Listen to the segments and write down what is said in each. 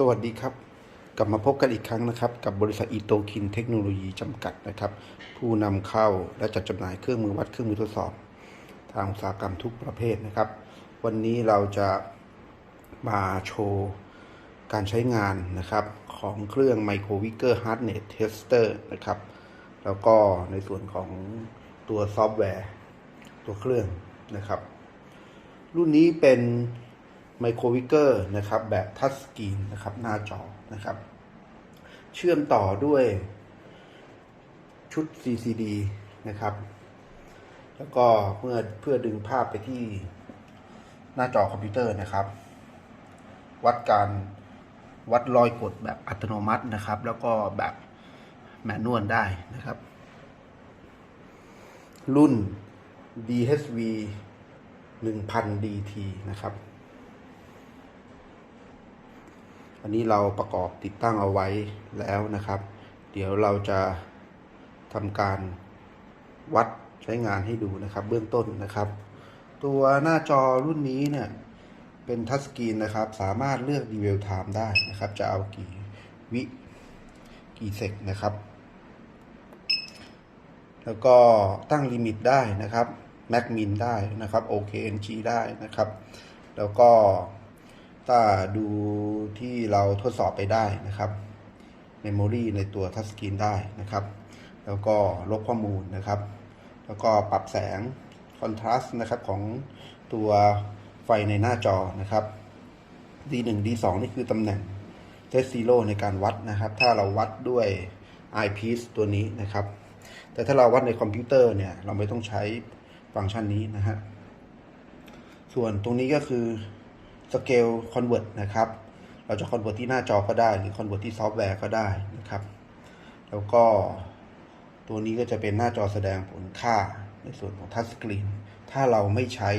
สวัสดีครับ กลับมาพบกันอีกครั้งนะครับ กับบริษัทอีโตคินเทคโนโลยีจำกัดนะครับ ผู้นำเข้าและจัดจำหน่ายเครื่องมือวัดเครื่องมือทดสอบ ทางอุตสาหกรรมทุกประเภทนะครับ วันนี้เราจะมาโชว์การใช้งานนะครับ ของเครื่อง Micro w i g e r Hardness Tester นะครับ แล้วก็ในส่วนของตัวซอฟต์แวร์ ตัวเครื่องนะครับ รุ่นนี้เป็น ไมโครวิกเกอร์นะครับแบบทัชสกรีนนะครับหน้าจอนะครับ เชื่อมต่อด้วยชุด CCD นะครับ แล้วก็เมื่อเพื่อดึงภาพไปที่หน้าจอคอมพิวเตอร์นะครับ วัดการวัดรอยกดแบบอัตโนมัตินะครับ แล้วก็แบบแมนนวลได้นะครับ รุ่น DHV 1000 DT นะครับ อันนี้เราประกอบติดตั้งเอาไว้แล้วนะครับ เดี๋ยวเราจะทำการวัดใช้งานให้ดูนะครับ เบื้องต้นนะครับ ตัวหน้าจอรุ่นนี้เนี่ยเป็นทัชสกรีนนะครับ สามารถเลือกดีเวลไทม์ได้นะครับ จะเอากี่วิกี่เซกนะครับ แล้วก็ตั้งลิมิตได้นะครับแม็กมินได้นะครับ OKNG ได้นะครับ แล้วก็ ถ้าดูที่เราทดสอบไปได้นะครับเมมโมรีในตัวทัชสกรีนได้นะครับ แล้วก็ลบข้อมูลนะครับ แล้วก็ปรับแสงคอนทราสต์นะครับของตัวไฟในหน้าจอนะครับ D1 D2 นี่คือตำแหน่งเทสซีโร่ในการวัดนะครับ ถ้าเราวัดด้วย eyepiece ตัวนี้นะครับ แต่ถ้าเราวัดในคอมพิวเตอร์เนี่ย เราไม่ต้องใช้ฟังก์ชันนี้นะฮะ ส่วนตรงนี้ก็คือ Scale Convert นะครับ เราจะ Convert ที่หน้าจอก็ได้ หรือ Convert ที่ซอฟต์แวร์ก็ได้นะครับ แล้วก็ตัวนี้ก็จะเป็นหน้าจอแสดงผลค่าในส่วนของทัชสกรีนถ้าเราไม่ใช้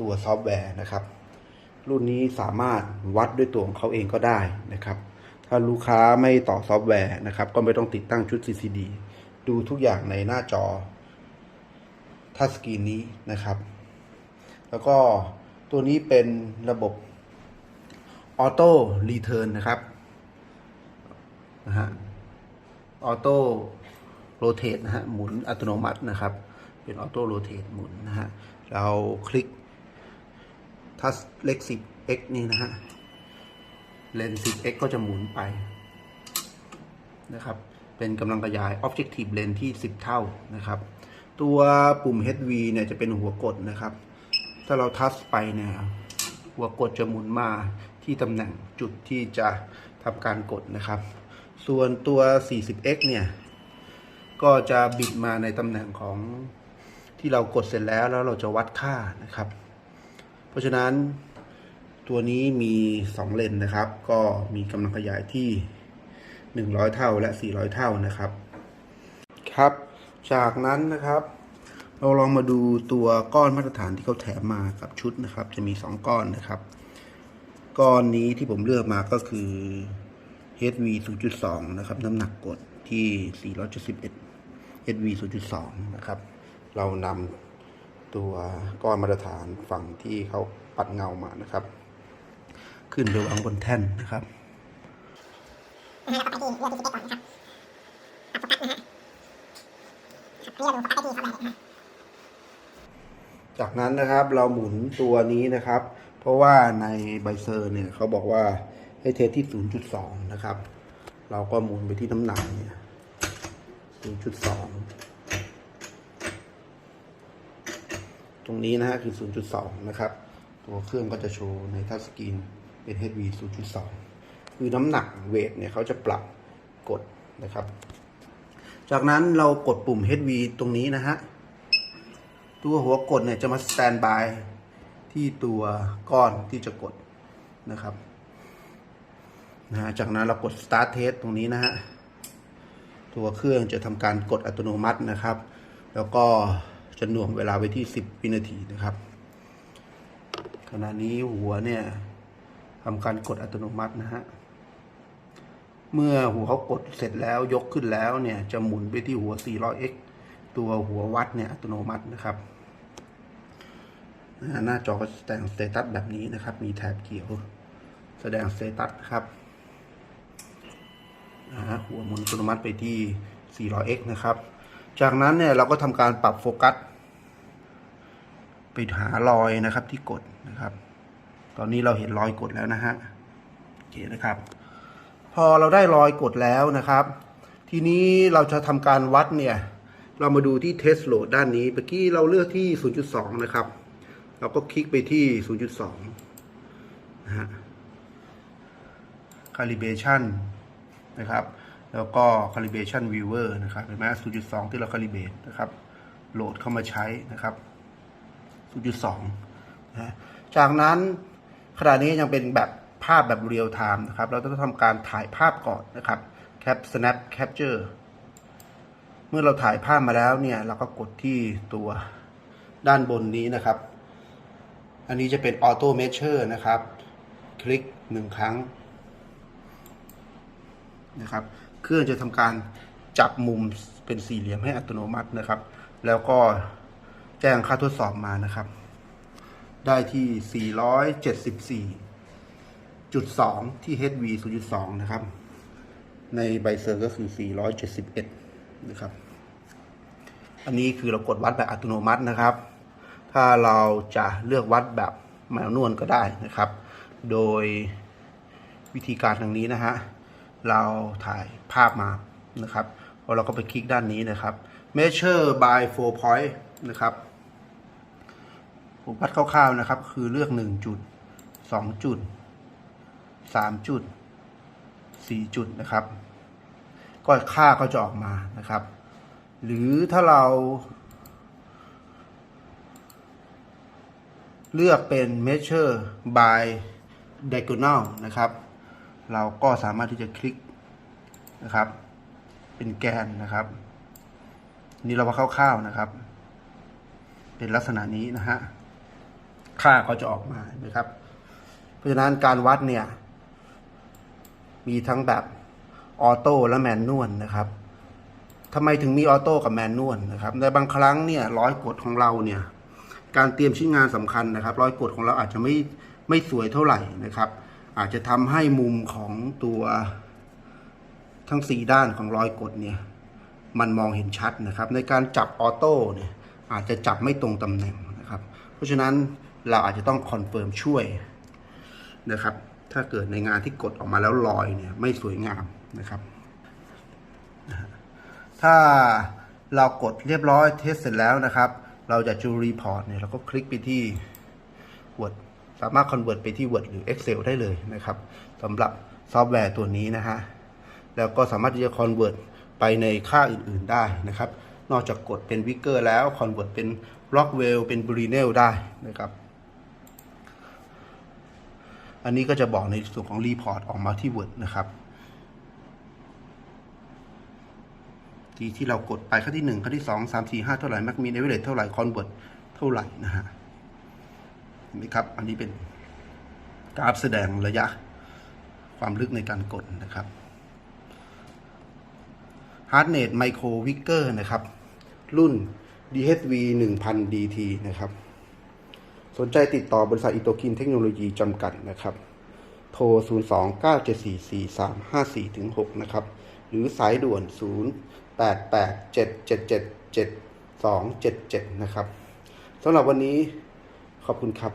ตัวซอฟต์แวร์นะครับ รุ่นนี้สามารถวัดด้วยตัวของเขาเองก็ได้นะครับ ถ้าลูกค้าไม่ต่อซอฟต์แวร์นะครับ ก็ไม่ต้องติดตั้งชุด CCD ดูทุกอย่างในหน้าจอทัชสกรีนนี้นะครับ แล้วก็ ตัวนี้เป็นระบบออโต้รีเทิร์นนะครับนะฮะออโต้โรเตทนะฮะหมุนอัตโนมัตินะครับ เป็นออโต้โรเตทหมุนนะฮะเราคลิกทัชเลข 10x นี่นะฮะเลนส์ 10x ก็จะหมุนไปนะครับ เป็นกำลังขยาย Objective Lens ที่ 10 เท่านะครับ ตัวปุ่ม HV เนี่ยจะเป็นหัวกดนะครับ ถ้าเราทัชไปเนี่ยหัวกดจะหมุนมาที่ตำแหน่งจุดที่จะทำการกดนะครับ ส่วนตัว 40x เนี่ย ก็จะบิดมาในตำแหน่งของที่เรากดเสร็จแล้วแล้วเราจะวัดค่านะครับ เพราะฉะนั้นตัวนี้มี 2 เลนนะครับ ก็มีกำลังขยายที่ 100 เท่าและ 400 เท่านะครับ ครับ จากนั้นนะครับ เราลองมาดูตัวก้อนมาตรฐานที่เขาแถมมากับชุดนะครับ จะมี 2 ก้อนนะครับ ก้อนนี้ที่ผมเลือกมาก็คือ HV 0.2 นะครับ น้ำหนักกดที่ 471 HV 0.2 นะครับ เรานำตัวก้อนมาตรฐานฝั่งที่เขาปัดเงามานะครับ ขึ้นไปวางบนแท่นนะครับแล้วก็ไปที่เลือกที่สเปคก่อนนะครับปรับโฟกัสนะฮะครับเลือกดูโฟกัสได้ที่เท่าไหร่นะฮะ จากนั้นนะครับเราหมุนตัวนี้นะครับ เพราะว่าในใบเซอร์เนี่ยเขาบอกว่าให้เทสที่ 0.2 นะครับ เราก็หมุนไปที่น้ำหนักเนี่ย0.2 ตรงนี้นะฮะคือ 0.2 นะครับ ตัวเครื่องก็จะโชว์ในทัชสกรีนเป็น HV 0.2 คือน้ำหนักเวทเนี่ยเขาจะปรับกดนะครับ จากนั้นเรากดปุ่ม HV ตรงนี้นะฮะ ตัวหัวกดเนี่ยจะมาสแตนบายที่ตัวก้อนที่จะกดนะครับนะจากนั้นเรากด start test ตรงนี้นะฮะ ตัวเครื่องจะทำการกดอัตโนมัตินะครับ แล้วก็จะหน่วงเวลาไว้ที่ 10 วินาทีนะครับ ขณะนี้หัวเนี่ยทำการกดอัตโนมัตินะฮะ เมื่อหัวเขากดเสร็จแล้วยกขึ้นแล้วเนี่ย จะหมุนไปที่หัว 400x ตัวหัววัดเนี่ยอัตโนมัตินะครับ หน้าจอก็แสดงสเตตัสแบบนี้นะครับ มีแถบเขียว แสดงสเตตัสครับนะฮะหัวหมุนอัตโนมัติไปที่ 400x นะครับ จากนั้นเนี่ยเราก็ทำการปรับโฟกัสไปหารอยนะครับที่กดนะครับ ตอนนี้เราเห็นรอยกดแล้วนะฮะโอเคนะครับ พอเราได้รอยกดแล้วนะครับ ทีนี้เราจะทำการวัดเนี่ย เรามาดูที่ test load ด้านนี้เมื่อกี้เราเลือกที่ 0.2 นะครับ เราก็คลิกไปที่ 0.2 นะฮะ calibration นะครับ แล้วก็ calibration viewer นะครับเห็นไหม0.2 ที่เรา calibrate นะครับ โหลดเข้ามาใช้นะครับ 0.2 นะฮะจากนั้นขณะนี้ยังเป็นแบบภาพแบบเรียลไทม์นะครับ เราต้องทำการถ่ายภาพก่อนนะครับ cap snap capture เมื่อเราถ่ายภาพมาแล้วเนี่ยเราก็กดที่ตัวด้านบนนี้นะครับ อันนี้จะเป็น auto measure นะครับ คลิกหนึ่งครั้งนะครับ เครื่องจะทำการจับมุมเป็นสี่เหลี่ยมให้อัตโนมัตินะครับ แล้วก็แจ้งค่าทดสอบมานะครับ ได้ที่ 474.2 ที่ HV 0.2 นะครับ ในใบเซอร์ก็คือ 471 นะครับ อันนี้คือเรากดวัดแบบอัตโนมัตินะครับ ถ้าเราจะเลือกวัดแบบแมนนวลก็ได้นะครับ โดยวิธีการทางนี้นะฮะ เราถ่ายภาพมานะครับพอเราก็ไปคลิกด้านนี้นะครับ measure by four point นะครับ ผมวัดคร่าวๆนะครับ คือเลือก1จุด2จุด3จุด4จุดนะครับ ก็ค่าก็จะออกมานะครับ หรือถ้าเรา เลือกเป็น measure by diagonal นะครับ เราก็สามารถที่จะคลิกนะครับ เป็นแกนนะครับ นี่เราว่าคร่าวๆนะครับ เป็นลักษณะนี้นะฮะค่าก็จะออกมานะครับ เพราะฉะนั้นการวัดเนี่ย มีทั้งแบบ ออโต้และแมนนวลนะครับทำไมถึงมีออโต้กับแมนนวลนะครับ ในบางครั้งเนี่ยร้อยกดของเราเนี่ย การเตรียมชิ้นงานสำคัญนะครับ ร้อยกดของเราอาจจะไม่ไม่สวยเท่าไหร่นะครับ อาจจะทำให้มุมของตัวทั้งสี่ด้านของรอยกดเนี่ย มันมองเห็นชัดนะครับ ในการจับออโต้เนี่ยอาจจะจับไม่ตรงตำแหน่งนะครับ เพราะฉะนั้นเราอาจจะต้องคอนเฟิร์มช่วยนะครับ ถ้าเกิดในงานที่กดออกมาแล้วรอยเนี่ยไม่สวยงาม นะครับ ถ้าเรากดเรียบร้อยเทสเสร็จแล้วนะครับ เราจะจูรีพอร์ตเนี่ยเราก็คลิกไปที่ Word สามารถ convert ไปที่ Word หรือ Excel ได้เลยนะครับสำหรับซอฟต์แวร์ตัวนี้นะฮะ แล้วก็สามารถที่จะ convert ไปในค่าอื่นๆได้นะครับ นอกจากกดเป็น Wigger แล้ว convert เป็น Rockwell เป็น Brinell ได้นะครับ อันนี้ก็จะบอกในส่วนของ Report ออกมาที่ Word นะครับ ที่ที่เรากดไปขั้นที่หนึ่งขั้นที่สองสามสี่ห้าเท่าไหร่แม็กมีเอเวอเรเท่าไหร่คอนเวิร์ตเท่าไหร่นะฮะเห็นไหมครับ อันนี้เป็นกราฟแสดงระยะความลึกในการกดนะครับ Hardnet Micro Wigger นะครับ รุ่น DHV 1000 DT นะครับ สนใจติดต่อบริษัทอิโตคินเทคโนโลยีจำกัดนะครับ โทร 029744354-6 นะครับ หรือสายด่วน 0887777277 นะครับสำหรับวันนี้ขอบคุณครับ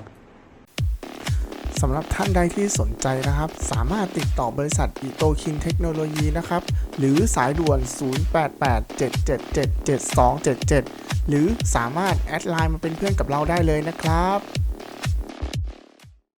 สำหรับท่านใดที่สนใจนะครับ สามารถติดต่อบริษัทอิโตคินเทคโนโลยีนะครับ หรือสายด่วน 0887777277 หรือสามารถแอดไลน์มาเป็นเพื่อนกับเราได้เลยนะครับ